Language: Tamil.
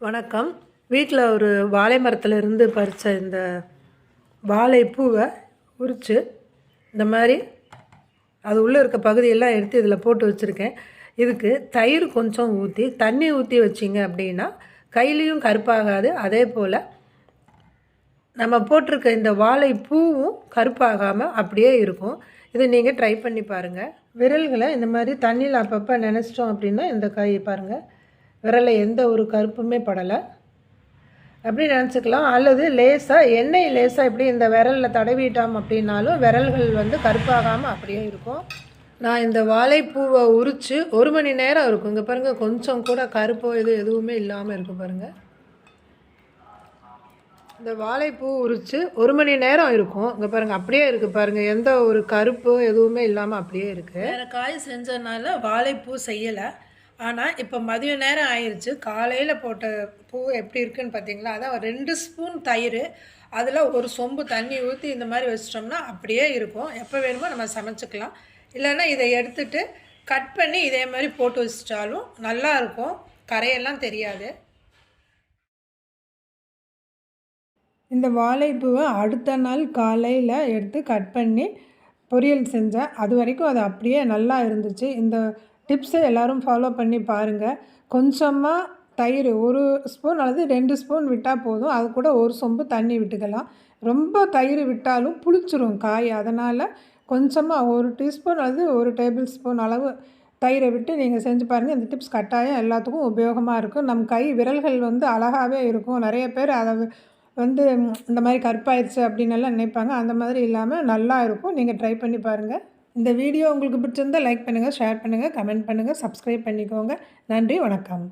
வணக்கம். வீட்டில் ஒரு வாழை மரத்தில் இருந்து பறித்த இந்த வாழைப்பூவை உரித்து இந்த மாதிரி அது உள்ளே இருக்க பகுதியெல்லாம் எடுத்து இதில் போட்டு வச்சுருக்கேன். இதுக்கு தயிர் கொஞ்சம் ஊற்றி தண்ணி ஊற்றி வச்சிங்க அப்படின்னா கையிலையும் கருப்பாகாது. அதே போல் நம்ம போட்டிருக்க இந்த வாழைப்பூவும் கருப்பாகாமல் அப்படியே இருக்கும். இதை நீங்கள் ட்ரை பண்ணி பாருங்கள் விரல்களை இந்த மாதிரி தண்ணியில் அப்பப்போ நினச்சிட்டோம் அப்படின்னா இந்த காயை பாருங்கள் விரலில் எந்த ஒரு கருப்புமே படலை. அப்படி நினச்சிக்கலாம். அல்லது லேசாக எண்ணெய் லேசாக இப்படி இந்த விரலில் தடவிட்டோம் அப்படின்னாலும் விரல்கள் வந்து கருப்பாகாமல் அப்படியே இருக்கும். நான் இந்த வாழைப்பூவை உரித்து ஒரு மணி நேரம் இருக்கும். இங்கே பாருங்கள் கொஞ்சம் கூட கருப்போ இது எதுவுமே இல்லாமல் இருக்கும் பாருங்கள் இந்த வாழைப்பூ உரித்து ஒரு மணி நேரம் இருக்கும். இங்கே பாருங்கள் அப்படியே இருக்குது பாருங்கள் எந்த ஒரு கருப்பு எதுவுமே இல்லாமல் அப்படியே இருக்குது வேறு காய் செஞ்சதுனால வாழைப்பூ செய்யலை. ஆனால் இப்போ மதிய நேரம் ஆயிடுச்சு காலையில் போட்ட பூ எப்படி இருக்குன்னு பார்த்தீங்களா அதான் ரெண்டு ஸ்பூன் தயிர். அதில் ஒரு சொம்பு தண்ணி ஊற்றி இந்த மாதிரி வச்சிட்டோம்னா அப்படியே இருக்கும். எப்போ வேணுமோ நம்ம சமைச்சிக்கலாம். இல்லைன்னா இதை எடுத்துட்டு கட் பண்ணி இதே மாதிரி போட்டு வச்சிட்டாலும் நல்லா இருக்கும். கரையெல்லாம் தெரியாது. இந்த வாழைப்பூவை அடுத்த நாள் காலையில் எடுத்து கட் பண்ணி பொரியல் செஞ்சேன். அது வரைக்கும் அது அப்படியே நல்லா இருந்துச்சு. இந்த டிப்ஸை எல்லோரும் ஃபாலோ பண்ணி பாருங்கள் கொஞ்சமாக தயிர் ஒரு ஸ்பூன் அல்லது ரெண்டு ஸ்பூன் விட்டால் போதும். அது கூட ஒரு சொம்பு தண்ணி விட்டுக்கலாம். ரொம்ப தயிர் விட்டாலும் புளிச்சிரும் காய். அதனால் கொஞ்சமாக ஒரு டீஸ்பூன் அல்லது ஒரு டேபிள் ஸ்பூன் அளவு தயிரை விட்டு நீங்கள் செஞ்சு பாருங்கள் இந்த டிப்ஸ் கட்டாயம் எல்லாத்துக்கும் உபயோகமாக இருக்கும். நம் கை விரல்கள் வந்து அழகாகவே இருக்கும். நிறைய பேர் அதை வந்து இந்த மாதிரி கருப்பாயிருச்சு அப்படின்னு எல்லாம் நினைப்பாங்க. அந்த மாதிரி இல்லாமல் நல்லா இருக்கும். நீங்கள் ட்ரை பண்ணி பாருங்கள் இந்த வீடியோ உங்களுக்கு பிடிச்சிருந்தால் லைக் பண்ணுங்கள் ஷேர் பண்ணுங்கள் கமெண்ட் பண்ணுங்கள் சப்ஸ்கிரைப் பண்ணிக்கோங்க. நன்றி வணக்கம்.